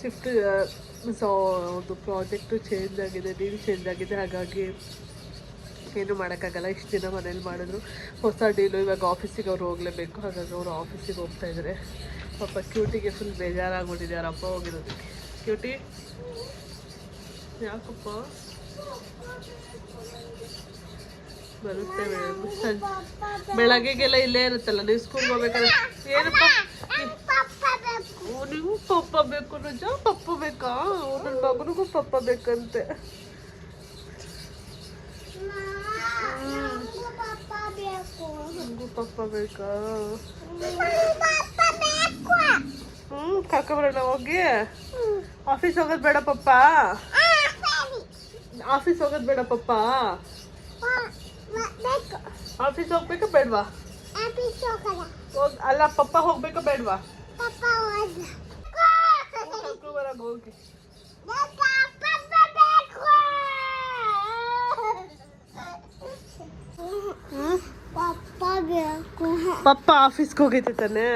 [SPEAKER 1] ಶಿಫ್ಟ್ ಸೊ ಒಂದು ಪ್ರಾಜೆಕ್ಟು ಚೇಂಜ್ ಆಗಿದೆ ನೀವು ಚೇಂಜ್ ಆಗಿದೆ, ಹಾಗಾಗಿ ಏನು ಮಾಡೋಕ್ಕಾಗಲ್ಲ. ಇಷ್ಟು ದಿನ ಮನೇಲಿ ಮಾಡಿದ್ರು. ಹೊಸ ಡೀಲು ಇವಾಗ ಆಫೀಸಿಗೆ ಅವ್ರು ಹೋಗಲೇಬೇಕು. ಹಾಗಾಗಿ ಅವರು ಆಫೀಸಿಗೆ ಹೋಗ್ತಾ ಇದ್ದಾರೆ ಪಾಪ ಕ್ಯೂಟಿಗೆ ಫುಲ್ ಬೇಜಾರಾಗ್ಬಿಟ್ಟಿದೆ ಅವ್ರ ಅಪ್ಪ ಹೋಗಿರೋದಕ್ಕೆ. ಕ್ಯೂಟಿ ಯಾಕಪ್ಪ? ಬರುತ್ತೆ ಮೇಡಮ್. ಬೆಳಗ್ಗೆಗೆಲ್ಲ ಇಲ್ಲೇ ಇರುತ್ತಲ್ಲ, ನೀವು ಸ್ಕೂಲ್ಗೆ ಹೋಗ್ಬೇಕಾದ್ರೆ ಏನಪ್ಪ? ಓ, ನೀವು ಪಪ್ಪ ಬೇಕು ನಿಜ? ಪಪ್ಪ ಬೇಕಾ? ನನ್ನ ಮಗನಿಗೂ ಪಪ್ಪ ಬೇಕಂತೆ.
[SPEAKER 2] ಪಪ್ಪ ಬೇಕು.
[SPEAKER 1] ಹ್ಞೂ ಕರ್ಕೊಬರೋಣ ಹೋಗಿ. ಆಫೀಸ್ ಹೋಗೋದು ಬೇಡ ಪಪ್ಪ. ಆಫೀಸ್ ಹೋಗೋದು ಬೇಡ ಪಪ್ಪ. ಆಫೀಸ್ ಹೋಗ್ಬೇಕಾ ಬೇಡವಾ? ಅಲ್ಲ ಪಪ್ಪ ಹೋಗ್ಬೇಕಾ ಬೇಡವಾ?
[SPEAKER 2] ಪಪ್ಪ
[SPEAKER 1] ಆಫೀಸ್ಗೆ ಹೋಗೈತೆ ತಾನೆ?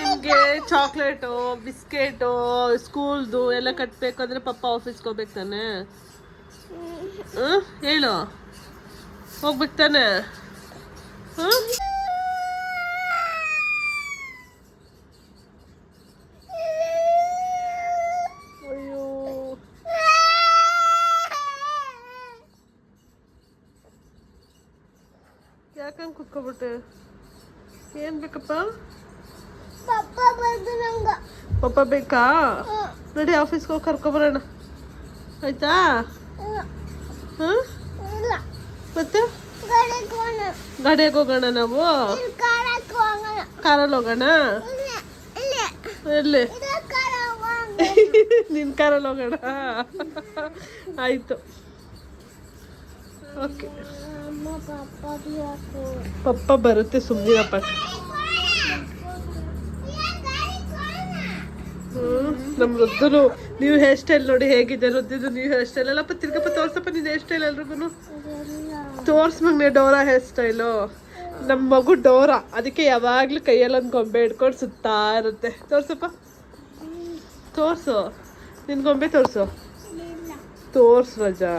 [SPEAKER 1] ನಿಮಗೆ ಚಾಕ್ಲೇಟು ಬಿಸ್ಕೆಟು ಸ್ಕೂಲ್ದು ಎಲ್ಲ ಕಟ್ಟಬೇಕಂದ್ರೆ ಪಪ್ಪ ಆಫೀಸ್ಗೆ ಹೋಗ್ಬೇಕು ತಾನೆ? ಹೇಳು. ಹೋಗ್ಬೇಕು ತಾನೆ? ಹ್ಞೂ ಯಾಕಂಗೆ ಕುತ್ಕೊಬಿಟ್ಟೆ? ಏನು ಬೇಕಪ್ಪ?
[SPEAKER 2] ಪಪ್ಪ
[SPEAKER 1] ಬೇಕಾ? ನಡಿ ಆಫೀಸ್ಗೆ ಹೋಗಿ ಕರ್ಕೊಬರೋಣ. ಆಯ್ತಾ? ಹಾಂ? ಮತ್ತೆ? ಗಾಡಿಯಾಗ ಹೋಗೋಣ. ನಾವು? ಕಾರಲ್ಲಿ ಹೋಗೋಣ? ಎಲ್ಲಿ? ನಿನ್ನ ಕಾರಲ್ಲಿ ಹೋಗೋಣ. [LAUGHS] ಆಯಿತು. ಓಕೆ.
[SPEAKER 2] ಪಪ್ಪ
[SPEAKER 1] ಬರುತ್ತೆ ಸುಮ್ಮನಿರಪ್ಪ ನಮ್ಮ ವೃದ್ಧರು ನೀವು ಹೇರ್ ಸ್ಟೈಲ್ ನೋಡಿ ಹೇಗಿದೆ ವೃದ್ಧಿದು ನೀವು ಹೇರ್ ಸ್ಟೈಲ್ ಅಲ್ಲಪ್ಪ, ತಿರ್ಗಪ್ಪ, ತೋರ್ಸಪ್ಪ ನಿನ್ನ ಹೇರ್ ಸ್ಟೈಲ್ ಎಲ್ರಿಗೂ ತೋರ್ಸ್ ಮಗ್ನೆ ಡೋರಾ ಹೇರ್ ಸ್ಟೈಲು ನಮ್ಮ ಮಗು ಡೋರಾ ಅದಕ್ಕೆ ಯಾವಾಗಲೂ ಕೈಯಲ್ಲಿ ಒಂದು ಗೊಂಬೆ ಹಿಡ್ಕೊಂಡು ಸುತ್ತಾ ಇರುತ್ತೆ. ತೋರ್ಸಪ್ಪ. ತೋರ್ಸು. ನಿನ್ ಗೊಂಬೆ ತೋರ್ಸು. ತೋರ್ಸು ರಜಾ.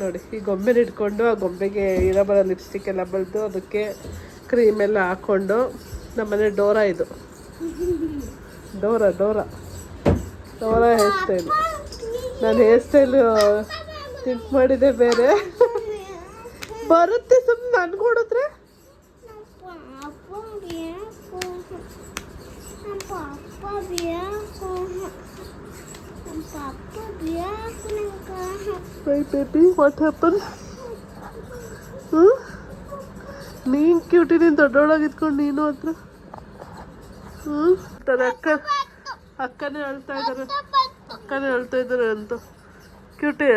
[SPEAKER 1] ನೋಡಿ, ಈ ಗೊಂಬೆನ ಇಟ್ಕೊಂಡು ಆ ಗೊಂಬೆಗೆ ಇರೋ ಬರೋ ಲಿಪ್ಸ್ಟಿಕ್ ಎಲ್ಲ ಬಳಿದು ಅದಕ್ಕೆ ಕ್ರೀಮ್ ಎಲ್ಲ ಹಾಕ್ಕೊಂಡು ನಮ್ಮನೆ ಡೋರಾ ಇದು. Dora Dora. Dora hair style ನಾನು ಹೇರ್ ಸ್ಟೈಲು ಥಿಂಕ್ ಮಾಡಿದೆ ಬೇರೆ. ಬರುತ್ತೆ ಸುಮ್ಮನೆ ನನ್ಗೆ ಹೊಡಿದ್ರೆ?
[SPEAKER 2] ನಂಗೆ
[SPEAKER 1] ಮೈ ಬೇಬಿ ವಾಟ್ ಹ್ಞೂ ನೀನು ಕ್ಯೂಟಿ ನೀನು ದೊಡ್ಡೊಳಗೆ ಇದ್ಕೊಂಡು ನೀನು ಹತ್ರ? ಹ್ಞೂ ತನ್ನ ಅಕ್ಕ, ಅಕ್ಕನೇ ಅಳ್ತಾ ಇದ್ದಾರೆ ಅಕ್ಕನೇ ಅಳ್ತಾ ಇದ್ದಾರೆ ಅಂತ. ಕ್ಯೂಟಿ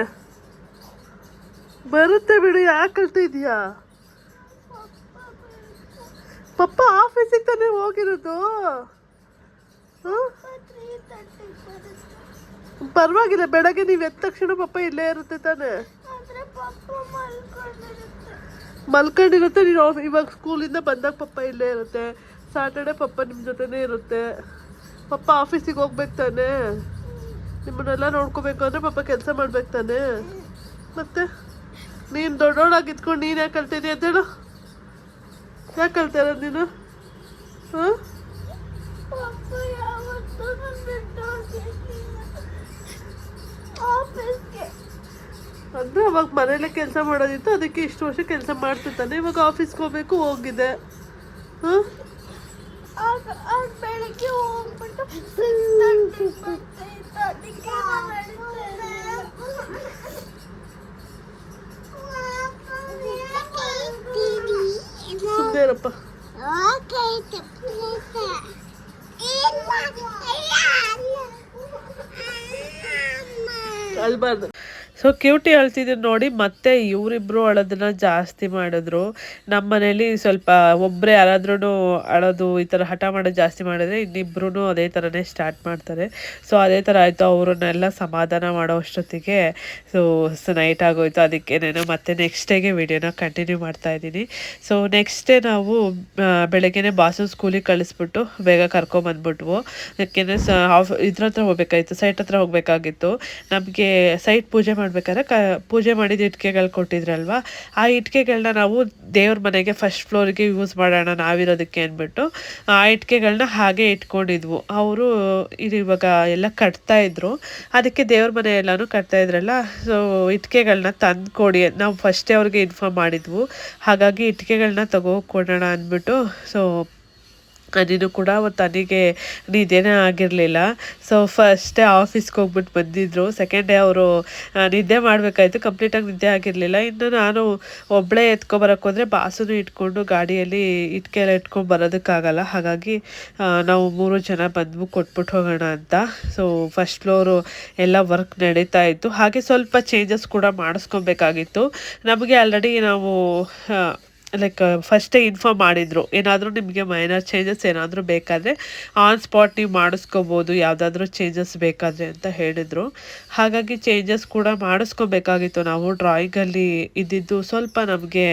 [SPEAKER 1] ಬರುತ್ತೆ ಬಿಡು, ಯಾಕೆ ಅಳ್ತಾ ಇದೆಯಾ? ಪಪ್ಪ ಆಫೀಸಿಗೆ ತಾನೇ ಹೋಗಿರೋದು. ಹ್ಞೂ ಪರವಾಗಿಲ್ಲ ಬೆಳಗ್ಗೆ ನೀವು ಎದ್ದ ತಕ್ಷಣ ಪಾಪ ಇಲ್ಲೇ ಇರುತ್ತೆ ತಾನೆ.
[SPEAKER 2] ಮಲ್ಕೊಂಡಿರುತ್ತೆ.
[SPEAKER 1] ನೀನು ಇವಾಗ ಸ್ಕೂಲಿಂದ ಬಂದಾಗ ಪಪ್ಪ ಇಲ್ಲೇ ಇರುತ್ತೆ. ಸಾಟರ್ಡೆ ಪಪ್ಪ ನಿಮ್ಮ ಜೊತೆನೇ ಇರುತ್ತೆ. ಪಪ್ಪ ಆಫೀಸಿಗೆ ಹೋಗ್ಬೇಕು ತಾನೆ. ನಿಮ್ಮನ್ನೆಲ್ಲ ನೋಡ್ಕೋಬೇಕು ಅಂದರೆ ಪಪ್ಪ ಕೆಲಸ ಮಾಡ್ಬೇಕು ತಾನೆ. ಮತ್ತೆ? ನೀನು ದೊಡ್ಡೋಳಾಗಿ ಇದ್ಕೊಂಡು ನೀನು ಯಾಕೆ ಕಲ್ತಿದ್ಯಾ ಅಂತೇಳು ಯಾಕೆ ಕಲ್ತಾ ಇರೋದು ನೀನು? ಹಾಂ? ಅಂದರೆ ಅವಾಗ ಮನೇಲೆ ಕೆಲಸ ಮಾಡೋದಿತ್ತು, ಅದಕ್ಕೆ ಇಷ್ಟು ವರ್ಷ ಕೆಲಸ ಮಾಡ್ತಿರ್ತಾನೆ ಇವಾಗ ಆಫೀಸ್ಗೆ ಹೋಗ್ಬೇಕು, ಹೋಗಿದೆ. ಹಾಂ?
[SPEAKER 2] ಆಗ ಆಗ ಬೆಳಗ್ಗೆ ಹೋಗ್ಬಿಟ್ಟು
[SPEAKER 1] ಅಲ್ಬಾರ್ದು.
[SPEAKER 3] ಸೊ ಕ್ಯೂಟಿ ಅಳ್ತಿದ್ದು ನೋಡಿ, ಮತ್ತೆ ಇವರಿಬ್ರು ಅಳೋದನ್ನ ಜಾಸ್ತಿ ಮಾಡಿದ್ರು. ನಮ್ಮ ಮನೇಲಿ ಸ್ವಲ್ಪ ಒಬ್ಬರೇ ಯಾರಾದ್ರೂ ಅಳೋದು ಈ ಥರ ಹಠ ಮಾಡೋದು ಜಾಸ್ತಿ ಮಾಡಿದ್ರೆ ಇನ್ನಿಬ್ರು ಅದೇ ಥರನೇ ಸ್ಟಾರ್ಟ್ ಮಾಡ್ತಾರೆ. ಸೊ ಅದೇ ಥರ ಆಯಿತು, ಅವರನ್ನೆಲ್ಲ ಸಮಾಧಾನ ಮಾಡೋ ಅಷ್ಟೊತ್ತಿಗೆ. ಸೊ ನೈಟ್ ಆಗೋಯ್ತು. ಅದಕ್ಕೆ ನಾನು ಮತ್ತೆ ನೆಕ್ಸ್ಟ್ ಡೇಗೆ ವಿಡಿಯೋನ ಕಂಟಿನ್ಯೂ ಮಾಡ್ತಾ ಇದ್ದೀನಿ. ಸೊ ನೆಕ್ಸ್ಟ್ ಡೇ ನಾವು ಬೆಳಗ್ಗೆನೆ ಬಾಸು ಸ್ಕೂಲಿಗೆ ಕಳಿಸ್ಬಿಟ್ಟು ಬೇಗ ಕರ್ಕೊಂಬಂದ್ಬಿಟ್ವು. ಯಾಕೆಂದರೆ ಸ ಆಫ್ ಇದ್ರ ಹತ್ರ ಹೋಗ್ಬೇಕಾಗಿತ್ತು ಸೈಟ್ ಹತ್ರ ಹೋಗಬೇಕಾಗಿತ್ತು. ನಮಗೆ ಸೈಟ್ ಪೂಜೆ ಮಾಡ್ಬೇಕಾದ್ರೆ ಕ, ಪೂಜೆ ಮಾಡಿದ ಇಟ್ಕೆಗಳು ಕೊಟ್ಟಿದ್ರಲ್ವಾ, ಆ ಇಟ್ಕೆಗಳನ್ನ ನಾವು ದೇವ್ರ ಮನೆಗೆ ಫಸ್ಟ್ ಫ್ಲೋರಿಗೆ ಯೂಸ್ ಮಾಡೋಣ ನಾವಿರೋದಕ್ಕೆ ಅಂದ್ಬಿಟ್ಟು, ಆ ಇಟ್ಕೆಗಳನ್ನ ಹಾಗೆ ಇಟ್ಕೊಂಡಿದ್ವು. ಅವರು ಇದು ಇವಾಗ ಎಲ್ಲ ಕಟ್ತಾ ಇದ್ರು. ಅದಕ್ಕೆ ದೇವ್ರ ಮನೆ ಎಲ್ಲಾನು ಕಟ್ತಾ ಇದ್ರಲ್ಲ ಸೊ ಇಟ್ಕೆಗಳನ್ನ ತಂದು ಕೊಡಿ ನಾವು ಫಸ್ಟೇ ಅವ್ರಿಗೆ ಇನ್ಫಾರ್ಮ್ ಮಾಡಿದ್ವು. ಹಾಗಾಗಿ ಇಟ್ಕೆಗಳನ್ನ ತಗೋ ಕೊಡೋಣ ಅಂದ್ಬಿಟ್ಟು ಸೊ ನೀನು ಕೂಡ ಅವತ್ತು ನನಗೆ ನಿದ್ದೆನೇ ಆಗಿರಲಿಲ್ಲ. ಸೊ ಫಸ್ಟೇ ಆಫೀಸ್ಗೆ ಹೋಗ್ಬಿಟ್ಟು ಬಂದಿದ್ದರು ಸೆಕೆಂಡ್ ಡೇ ಅವರು ನಿದ್ದೆ ಮಾಡಬೇಕಾಯ್ತು. ಕಂಪ್ಲೀಟಾಗಿ ನಿದ್ದೆ ಆಗಿರಲಿಲ್ಲ. ಇನ್ನು ನಾನು ಒಬ್ಬಳೇ ಎತ್ಕೊಬರಕ್ಕೆ ಹೋದರೆ ಬಾಸುನು ಇಟ್ಕೊಂಡು ಗಾಡಿಯಲ್ಲಿ ಇಟ್ಕೆ ಎಲ್ಲ ಇಟ್ಕೊಂಡು ಬರೋದಕ್ಕಾಗಲ್ಲ. ಹಾಗಾಗಿ ನಾವು ಮೂರು ಜನ ಬಂದ್ಬಿಟ್ಟು ಕೊಟ್ಬಿಟ್ಟು ಹೋಗೋಣ ಅಂತ. ಸೊ ಫಸ್ಟ್ ಫ್ಲೋರು ಎಲ್ಲ ವರ್ಕ್ ನಡೀತಾ ಇತ್ತು. ಹಾಗೆ ಸ್ವಲ್ಪ ಚೇಂಜಸ್ ಕೂಡ ಮಾಡಿಸ್ಕೊಬೇಕಾಗಿತ್ತು. ನಮಗೆ ಆಲ್ರೆಡಿ ನಾವು ಲೈಕ್ ಫಸ್ಟೇ ಇನ್ಫಾರ್ಮ್ ಮಾಡಿದರು. ಏನಾದರೂ ನಿಮಗೆ ಮೈನರ್ ಚೇಂಜಸ್ ಏನಾದರೂ ಬೇಕಾದರೆ ಆನ್ ಸ್ಪಾಟ್ ನೀವು ಮಾಡಿಸ್ಕೋಬೋದು, ಯಾವುದಾದ್ರೂ ಚೇಂಜಸ್ ಬೇಕಾದರೆ ಅಂತ ಹೇಳಿದರು. ಹಾಗಾಗಿ ಚೇಂಜಸ್ ಕೂಡ ಮಾಡಿಸ್ಕೋಬೇಕಾಗಿತ್ತು. ನಾವು ಡ್ರಾಯಿಂಗಲ್ಲಿ ಇದ್ದಿದ್ದು ಸ್ವಲ್ಪ ನಮಗೆ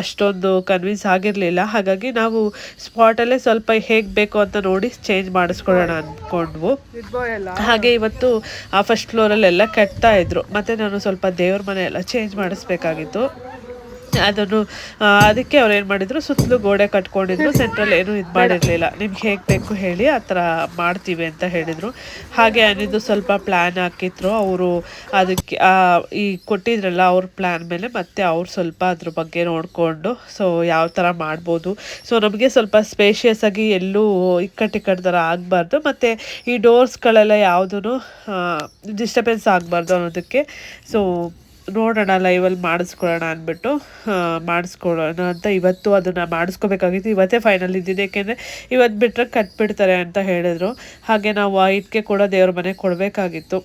[SPEAKER 3] ಅಷ್ಟೊಂದು ಕನ್ವಿನ್ಸ್ ಆಗಿರಲಿಲ್ಲ. ಹಾಗಾಗಿ ನಾವು ಸ್ಪಾಟಲ್ಲೇ ಸ್ವಲ್ಪ ಹೇಗೆ ಬೇಕು ಅಂತ ನೋಡಿ ಚೇಂಜ್ ಮಾಡಿಸ್ಕೊಳ್ಳೋಣ ಅಂದ್ಕೊಂಡ್ವು. ಹಾಗೆ ಇವತ್ತು ಆ ಫಸ್ಟ್ ಫ್ಲೋರಲ್ಲೆಲ್ಲ ಕಟ್ತಾ ಇದ್ರು. ಮತ್ತೆ ನಾನು ಸ್ವಲ್ಪ ದೇವ್ರ ಮನೆ ಎಲ್ಲ ಚೇಂಜ್ ಮಾಡಿಸ್ಬೇಕಾಗಿತ್ತು. ಅದನ್ನು ಅದಕ್ಕೆ ಅವ್ರು ಏನು ಮಾಡಿದ್ರು, ಸುತ್ತಲೂ ಗೋಡೆ ಕಟ್ಕೊಂಡಿದ್ರು ಸೆಂಟ್ರಲ್ ಏನು ಇದು ಮಾಡಿರಲಿಲ್ಲ. ನಿಮ್ಗೆ ಹೇಗೆ ಬೇಕು ಹೇಳಿ ಆ ಥರ ಮಾಡ್ತೀವಿ ಅಂತ ಹೇಳಿದರು. ಹಾಗೆ ಅನಿದು ಸ್ವಲ್ಪ ಪ್ಲ್ಯಾನ್ ಹಾಕಿದ್ರು. ಅವರು ಅದಕ್ಕೆ ಈ ಕೊಟ್ಟಿದ್ರಲ್ಲ ಅವ್ರ ಪ್ಲ್ಯಾನ್ ಮೇಲೆ ಮತ್ತೆ ಅವ್ರು ಸ್ವಲ್ಪ ಅದ್ರ ಬಗ್ಗೆ ನೋಡಿಕೊಂಡು ಸೊ ಯಾವ ಥರ ಮಾಡ್ಬೋದು. ಸೊ ನಮಗೆ ಸ್ವಲ್ಪ ಸ್ಪೇಷಿಯಸ್ ಆಗಿ ಎಲ್ಲೂ ಇಕ್ಕಟ್ಟು ಇಕ್ಕಟ್ ಥರ ಆಗಬಾರ್ದು. ಮತ್ತು ಈ ಡೋರ್ಸ್ಗಳೆಲ್ಲ ಯಾವುದೂ ಡಿಸ್ಟರ್ಬೆನ್ಸ್ ಆಗಬಾರ್ದು ಅನ್ನೋದಕ್ಕೆ. ಸೊ ನೋಡೋಣ ಲೈವಲ್ಲಿ ಮಾಡಿಸ್ಕೊಳ್ಳೋಣ ಅಂದ್ಬಿಟ್ಟು ಮಾಡಿಸ್ಕೊಳ್ಳೋಣ ಅಂತ ಇವತ್ತು ಅದನ್ನು ಮಾಡಿಸ್ಕೋಬೇಕಾಗಿತ್ತು. ಇವತ್ತೇ ಫೈನಲ್ ಇದ್ದಿದ್ದು, ಏಕೆಂದರೆ ಇವತ್ತು ಬಿಟ್ಟರೆ ಕಟ್ಬಿಡ್ತಾರೆ ಅಂತ ಹೇಳಿದರು. ಹಾಗೆ ನಾವು ಇಟ್ಕೆ ಕೂಡ ದೇವ್ರ ಮನೆಗೆ ಕೊಡಬೇಕಾಗಿತ್ತು.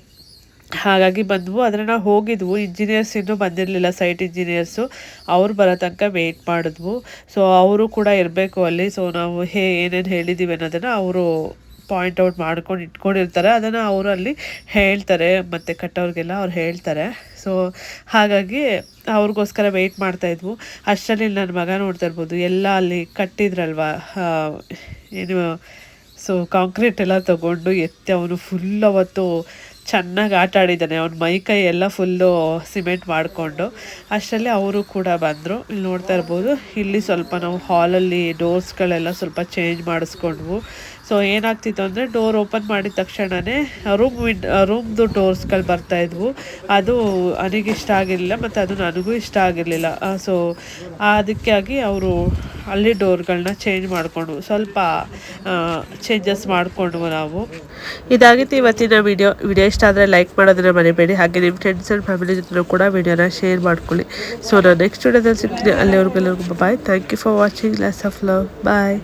[SPEAKER 3] ಹಾಗಾಗಿ ಬಂದ್ವು. ಆದರೆ ನಾವು ಹೋಗಿದ್ವು. ಇಂಜಿನಿಯರ್ಸ್ ಇನ್ನೂ ಬಂದಿರಲಿಲ್ಲ ಸೈಟ್ ಇಂಜಿನಿಯರ್ಸು ಅವ್ರು ಬರೋ ತನಕ ವೆಯ್ಟ್ ಮಾಡಿದ್ವು. ಸೊ ಅವರು ಕೂಡ ಇರಬೇಕು ಅಲ್ಲಿ. ಸೊ ನಾವು ಹೇ, ಏನೇನು ಹೇಳಿದ್ದೀವಿ ಅನ್ನೋದನ್ನು ಅವರು ಪಾಯಿಂಟ್ ಔಟ್ ಮಾಡ್ಕೊಂಡು ಇಟ್ಕೊಂಡಿರ್ತಾರೆ. ಅದನ್ನು ಅವರು ಅಲ್ಲಿ ಹೇಳ್ತಾರೆ. ಮತ್ತು ಕಟ್ಟೋರಿಗೆಲ್ಲ ಅವ್ರು ಹೇಳ್ತಾರೆ. ಸೊ ಹಾಗಾಗಿ ಅವ್ರಿಗೋಸ್ಕರ ವೆಯ್ಟ್ ಮಾಡ್ತಾಯಿದ್ವು ಅಷ್ಟರಲ್ಲಿ ನನ್ನ ಮಗ ನೋಡ್ತಾ ಇರ್ಬೋದು. ಎಲ್ಲ ಅಲ್ಲಿ ಕಟ್ಟಿದ್ರಲ್ವ? ಏನು ಸೊ ಕಾಂಕ್ರೀಟ್ ಎಲ್ಲ ತಗೊಂಡು ಎತ್ತಿ, ಅವನು ಫುಲ್ ಅವತ್ತು ಚೆನ್ನಾಗಿ ಆಟ ಆಡಿದ್ದಾನೆ. ಅವ್ನ ಮೈ ಕೈ ಎಲ್ಲ ಫುಲ್ಲು ಸಿಮೆಂಟ್ ಮಾಡಿಕೊಂಡು ಅಷ್ಟರಲ್ಲಿ ಅವರು ಕೂಡ ಬಂದರು. ಇಲ್ಲಿ ನೋಡ್ತಾ ಇರ್ಬೋದು, ಇಲ್ಲಿ ಸ್ವಲ್ಪ ನಾವು ಹಾಲಲ್ಲಿ ಡೋರ್ಸ್ಗಳೆಲ್ಲ ಸ್ವಲ್ಪ ಚೇಂಜ್ ಮಾಡಿಸ್ಕೊಂಡ್ವು. ಸೊ ಏನಾಗ್ತಿತ್ತು ಅಂದರೆ ಡೋರ್ ಓಪನ್ ಮಾಡಿದ ತಕ್ಷಣವೇ ರೂಮ್ ವಿಂಡ್ ರೂಮ್ದು ಡೋರ್ಸ್ಗಳು ಬರ್ತಾ ಇದ್ವು. ಅದು ನನಗೆ ಇಷ್ಟ ಆಗಿರಲಿಲ್ಲ ಮತ್ತು ಅದು ನನಗೂ ಇಷ್ಟ ಆಗಿರಲಿಲ್ಲ. ಸೊ ಅದಕ್ಕಾಗಿ ಅವರು ಅಲ್ಲಿ ಡೋರ್ಗಳನ್ನ ಚೇಂಜ್ ಮಾಡಿಕೊಂಡು ಸ್ವಲ್ಪ ಚೇಂಜಸ್ ಮಾಡಿಕೊಂಡ್ವು ನಾವು. ಇದಾಗಿತ್ತು ಇವತ್ತಿನ ವಿಡಿಯೋ ವಿಡಿಯೋ ಇಷ್ಟ ಆದರೆ ಲೈಕ್ ಮಾಡೋದನ್ನ ಮರಿಬೇಡಿ. ಹಾಗೆ ನಿಮ್ಮ ಫ್ರೆಂಡ್ಸ್ ಆ್ಯಂಡ್ ಫ್ಯಾಮಿಲಿ ಜೊತೆ ಕೂಡ ವಿಡಿಯೋನ ಶೇರ್ ಮಾಡ್ಕೊಳ್ಳಿ. ಸೊ ನಾನು ನೆಕ್ಸ್ಟ್ ವಿಡಿಯೋದಲ್ಲಿ ಸಿಗ್ತೀನಿ. ಅಲ್ಲಿವರೆಗೂ ಎಲ್ಲರಿಗೂ bye thank you for watching lots of love bye